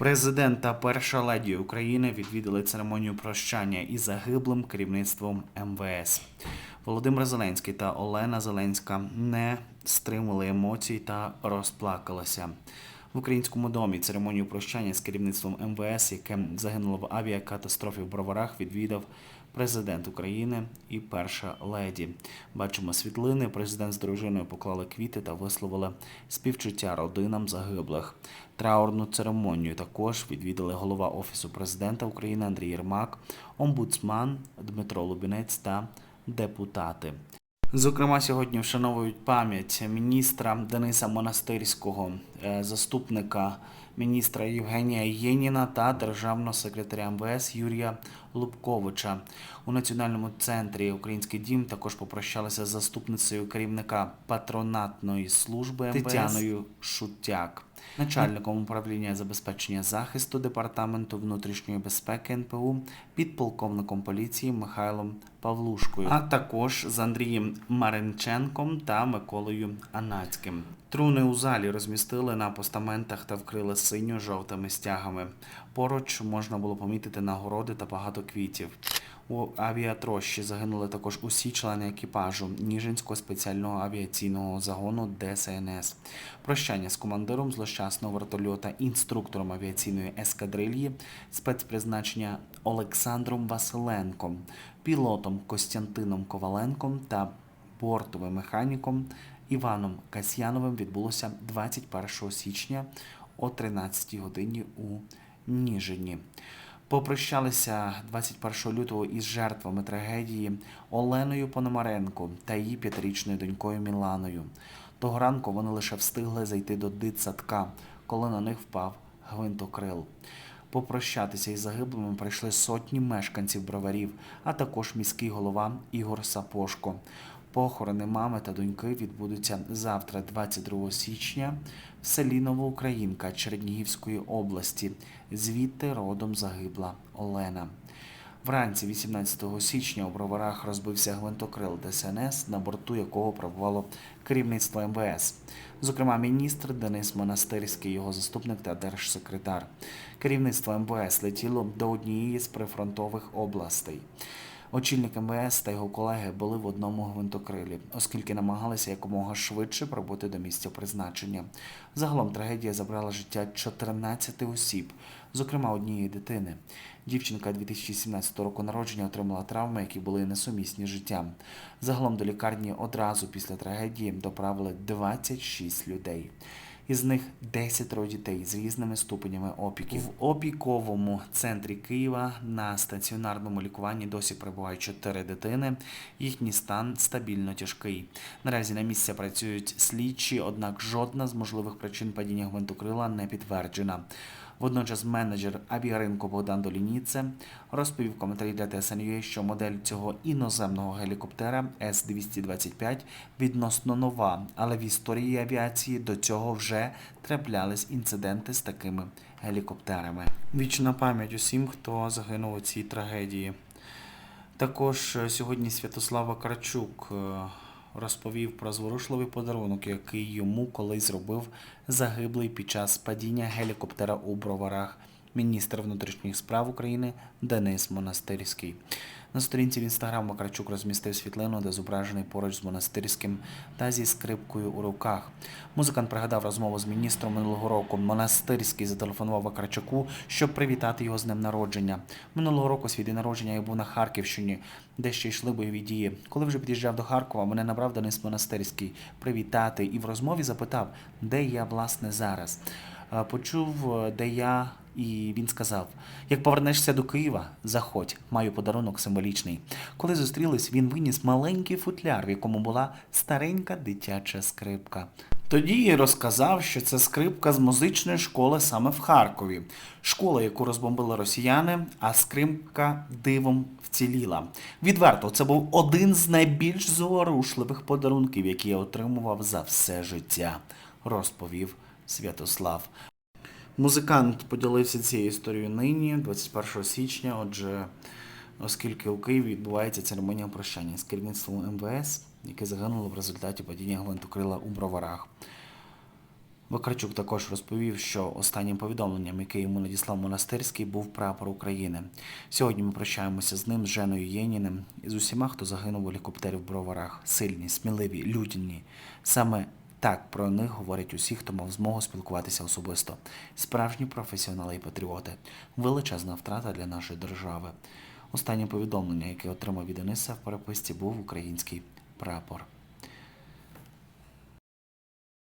Президент та перша леді України відвідали церемонію прощання із загиблим керівництвом МВС. Володимир Зеленський та Олена Зеленська не стримали емоцій та розплакалися. В українському домі церемонію прощання з керівництвом МВС, яке загинуло в авіакатастрофі в Броварах, відвідав президент України і перша леді. Бачимо світлини. Президент з дружиною поклали квіти та висловили співчуття родинам загиблих. Траурну церемонію також відвідали голова офісу президента України Андрій Єрмак, омбудсман Дмитро Лубінець та депутати. Зокрема, сьогодні вшановують пам'ять міністра Дениса Монастирського, е, заступника міністра Євгенія Єніна та державного секретаря МВС Юрія Лубковича. У національному центрі Український дім також попрощалися з заступницею керівника патронатної служби МВС Тетяною Шутяк. Начальником управління забезпечення захисту департаменту внутрішньої безпеки НПУ, підполковником поліції Михайлом Павлушкою, а також з Андрієм Маринченком та Миколою Анацьким. Труни у залі розмістили на постаментах та вкрили синьо-жовтими стягами. Поруч можна було помітити нагороди та багато квітів. У авіатрощі загинули також усі члени екіпажу Ніжинського спеціального авіаційного загону ДСНС. Прощання з командиром злощасного вертольота, інструктором авіаційної ескадрильї спецпризначення Олександром Василенком, пілотом Костянтином Коваленком та бортовим механіком Іваном Касьяновим відбулося 21 січня о 13 годині у Ніжині. Попрощалися 21 лютого із жертвами трагедії Оленою Пономаренко та її п'ятирічною донькою Міланою. Того ранку вони лише встигли зайти до дитсадка, коли на них впав гвинтокрил. Попрощатися із загиблими прийшли сотні мешканців броварів, а також міський голова Ігор Сапошко. Похорони мами та доньки відбудуться завтра, 22 січня, в селі Новоукраїнка Чернігівської області. Звідти родом загибла Олена. Вранці 18 січня у броварах розбився гвинтокрил ДСНС, на борту якого перебувало керівництво МВС. Зокрема, міністр Денис Монастирський, його заступник та держсекретар. Керівництво МВС летіло до однієї з прифронтових областей. Очільник МВС та його колеги були в одному гвинтокрилі, оскільки намагалися якомога швидше прибути до місця призначення. Загалом трагедія забрала життя 14 осіб, зокрема однієї дитини. Дівчинка 2017 року народження отримала травми, які були несумісні з життям. Загалом до лікарні одразу після трагедії доправили 26 людей. Із них 10 дітей з різними ступенями опіків. В опіковому центрі Києва на стаціонарному лікуванні досі перебувають 4 дитини. Їхній стан стабільно тяжкий. Наразі на місці працюють слідчі, однак жодна з можливих причин падіння гвинтокрила не підтверджена. Водночас менеджер авіаринку Богдан Долініце розповів коментарі для TSN.ua, що модель цього іноземного гелікоптера С-225 відносно нова, але в історії авіації до цього вже траплялись інциденти з такими гелікоптерами. Вічна пам'ять усім, хто загинув у цій трагедії. Також е, сьогодні Святослав Вакарчук е, розповів про зворушливий подарунок, який йому колись зробив загиблий під час падіння гелікоптера у броварах міністр внутрішніх справ України Денис Монастирський. На сторінці в інстаграм Макарчук розмістив світлину, де зображений поруч з монастирським та зі скрипкою у руках. Музикант пригадав розмову з міністром минулого року. Монастирський зателефонував Вакарчуку, щоб привітати його з днем народження. Минулого року свій день народження я був на Харківщині, де ще йшли бойові дії. Коли вже під'їжджав до Харкова, мене набрав Денис Монастирський привітати і в розмові запитав, де я власне зараз. Е, Почув, е, де я, і він сказав: як повернешся до Києва, заходь, маю подарунок символічний. Коли зустрілись, він виніс маленький футляр, в якому була старенька дитяча скрипка. Тоді розказав, що це скрипка з музичної школи саме в Харкові, школа, яку розбомбили росіяни, а скрипка дивом вціліла. Відверто, це був один з найбільш зворушливих подарунків, які я отримував за все життя, розповів Святослав. Музикант поділився цією історією нині, 21 січня. Отже, оскільки у Києві відбувається церемонія прощання з керівництвом МВС, яке загинуло в результаті падіння гвинтокрила у броварах. Вакарчук також розповів, що останнім повідомленням, яке йому надіслав монастирський, був прапор України. Сьогодні ми прощаємося з ним, з Женою Єніним і з усіма, хто загинув у лікоптері в Броварах. Сильні, сміливі, людяні. Саме так про них говорять усі, хто мав змогу спілкуватися особисто. Справжні професіонали і патріоти. Величезна втрата для нашої держави. Останнє повідомлення, яке отримав від Дениса в переписці, був український прапор.